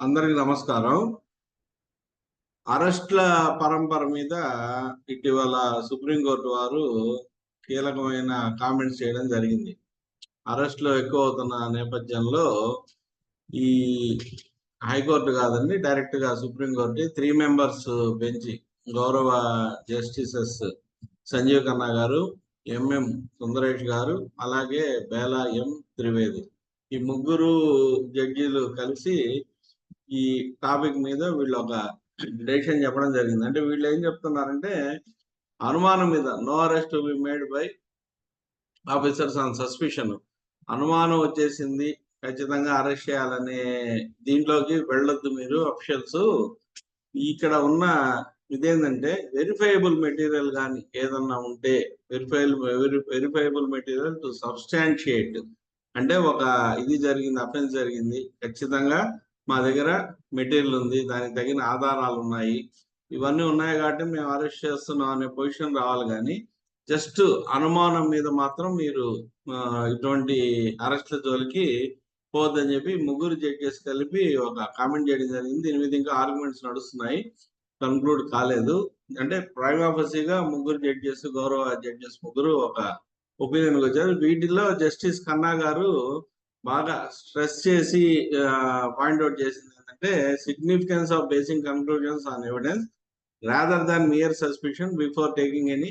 అందరికి నమస్కారం. అరెస్ట్ల పరంపర మీద ఇటీవల సుప్రీంకోర్టు వారు కీలకమైన కామెంట్స్ చేయడం జరిగింది. అరెస్ట్లు ఎక్కువ అవుతున్న నేపథ్యంలో ఈ హైకోర్టు కాదండి డైరెక్ట్గా supreme court three members bench గౌరవ జస్టిసెస్ సంజీవ్ ఖన్నా గారు ఎంఎం సుందరేష్ గారు అలాగే బేలా ఎం త్రివేది. ఈ ముగ్గురు జడ్జీలు కలిసి ఈ టాపిక్ మీద వీళ్ళు ఒక డెసిషన్ చెప్పడం జరిగింది. అంటే వీళ్ళు ఏం చెప్తున్నారంటే అనుమానం మీద no arrest be made by officers on suspicion. అనుమానం వచ్చేసింది ఖచ్చితంగా అరెస్ట్ చేయాలనే దీంట్లోకి వెళ్ళొద్దు మీరు అఫిషియల్స్. ఇక్కడ ఉన్న ఇదేంటంటే వెరిఫైబుల్ మెటీరియల్ కానీ ఏదన్నా ఉంటే verifiable verifiable material to substantiate అంటే ఒక ఇది జరిగింది అఫెన్స్ జరిగింది. ఖచ్చితంగా మా దగ్గర మెటీరియల్ ఉంది దానికి తగిన ఆధారాలు ఉన్నాయి. ఇవన్నీ ఉన్నాయి కాబట్టి మేము అరెస్ట్ చేస్తున్నాం అనే పొజిషన్ రావాలి కానీ జస్ట్ అనుమానం మీద మాత్రం మీరు ఇటువంటి అరెస్ట్ల జోలికి పోద్దని చెప్పి ముగ్గురు జడ్జెస్ కలిపి ఒక కామెంట్ చేయడం జరిగింది. దీని మీద ఇంకా ఆర్గ్యుమెంట్స్ నడుస్తున్నాయి. కన్క్లూడ్ కాలేదు. అంటే ప్రైమ్ ఆఫీసీగా ముగ్గురు జడ్జెస్ గౌరవ జడ్జెస్ ముగ్గురు ఒక ఒపీనియన్కి వచ్చారు. వీటిలో జస్టిస్ ఖన్నా గారు బాగా స్ట్రెస్ చేసి పాయింట్అవుట్ చేసింది ఏంటంటే significance of basing conclusions on evidence rather than mere suspicion before taking any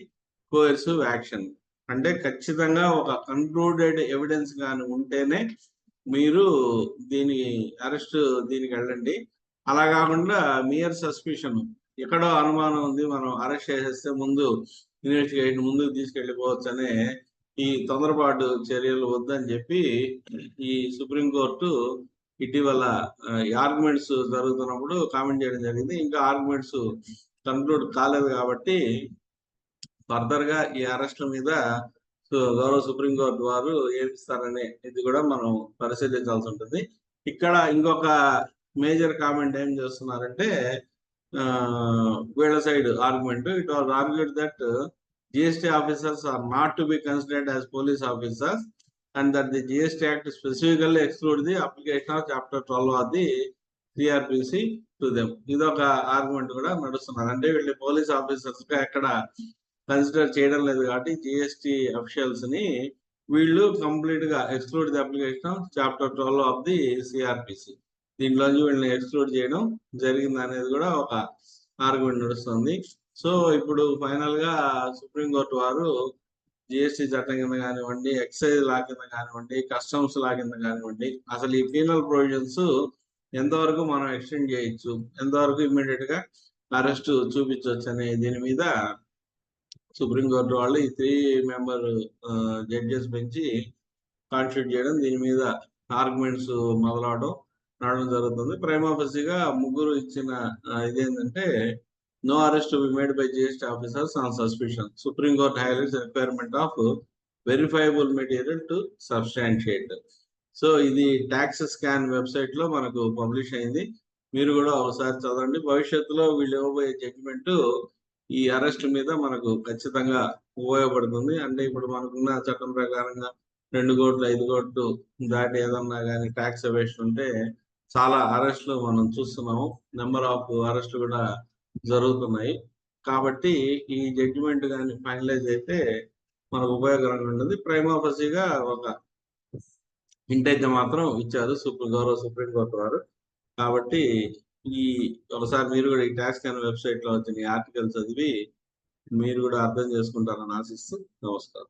coercive action అంటే ఖచ్చితంగా ఒక కన్క్లూడెడ్ ఎవిడెన్స్ కానీ ఉంటేనే మీరు దీని అరెస్ట్ దీనికి వెళ్ళండి. అలా కాకుండా మియర్ సస్పిషన్ ఎక్కడో అనుమానం ఉంది మనం అరెస్ట్ చేసేస్తే ముందు ఇన్వెస్టిగేషన్ ముందుకు తీసుకెళ్ళిపోవచ్చు అనే ఈ తొందరపాటు చర్యలు వద్దని చెప్పి ఈ సుప్రీంకోర్టు ఇటీవల ఆర్గ్యుమెంట్స్ జరుగుతున్నప్పుడు కామెంట్ చేయడం జరిగింది. ఇంకా ఆర్గ్యుమెంట్స్ కన్క్లూడ్ కాలేదు కాబట్టి ఫర్దర్గా ఈ అరెస్ట్ల మీద గౌరవ సుప్రీంకోర్టు వారు ఏమిస్తారనే ఇది కూడా మనం పరిశీలించాల్సి ఉంటుంది. ఇక్కడ ఇంకొక మేజర్ కామెంట్ ఏం చేస్తున్నారంటే వీళ్ళ side argument. It was argued that GST officers are not to be considered as police officers and that the GST Act specifically excludes the application of Chapter 12 of the CRPC to them. ఇదొక argument కూడా నడుస్తున్నారు అంటే వీళ్ళు police ఆఫీసర్స్గా ఎక్కడ consider చేయడం లేదు కాబట్టి GST అఫిషియల్స్ని వీళ్ళు కంప్లీట్గా exclude the application chapter twelve of the CRPC దీంట్లోంచి వీళ్ళని ఎక్స్క్లూడ్ చేయడం జరిగింది అనేది కూడా ఒక ఆర్గ్యుమెంట్ నడుస్తుంది. సో ఇప్పుడు ఫైనల్గా సుప్రీంకోర్టు వారు జిఎస్టి చట్టం కింద కానివ్వండి ఎక్సైజ్ లా కింద కానివ్వండి కస్టమ్స్ లా కింద కానివ్వండి అసలు ఈ పీనల్ ప్రొవిజన్స్ ఎంతవరకు మనం ఎక్స్టెండ్ చేయొచ్చు? ఎంతవరకు ఇమ్మీడియట్గా అరెస్ట్ చూపించవచ్చు అనే దీని మీద సుప్రీంకోర్టు వాళ్ళు ఈ త్రీ మెంబర్ జడ్జెస్ పెంచి కాన్స్టిట్యూట్ చేయడం దీని మీద ఆర్గ్యుమెంట్స్ మొదలవడం నడవడం జరుగుతుంది. ప్రైమ్ ముగ్గురు ఇచ్చిన ఇదేంటంటే no arrest to be made by GST officers on suspicion. Supreme Court highlights the requirement of verifiable material so ఇది ట్యాక్స్ స్కాన్ వెబ్సైట్లో మనకు పబ్లిష్ అయింది. మీరు కూడా ఒకసారి చదవండి. భవిష్యత్తులో వీళ్ళు ఇవ్వబోయే జడ్జిమెంట్ ఈ అరెస్ట్ మీద మనకు ఖచ్చితంగా ఉపయోగపడుతుంది. అంటే ఇప్పుడు మనకున్న చట్టం ప్రకారంగా రెండు కోట్లు ఐదు కోట్లు దాటి ఏదన్నా కానీ ట్యాక్స్ ఎవేషన్ ఉంటే చాలా అరెస్ట్లు మనం చూస్తున్నాము. నెంబర్ ఆఫ్ అరెస్ట్ కూడా జరుగుతున్నాయి. కాబట్టి ఈ జడ్జిమెంట్ కానీ ఫైనలైజ్ అయితే మనకు ఉపయోగకరంగా ఉంటుంది. ప్రైమ్ ఆఫీసీగా ఒక ఇంటైతే మాత్రం ఇచ్చారు సుప్రీం గౌరవ సుప్రీంకోర్టు వారు. కాబట్టి ఈ ఒకసారి మీరు కూడా ఈ ట్యాక్స్ కానీ వెబ్సైట్లో వచ్చిన ఆర్టికల్ చదివి మీరు కూడా అర్థం చేసుకుంటారని ఆశిస్తూ నమస్కారం.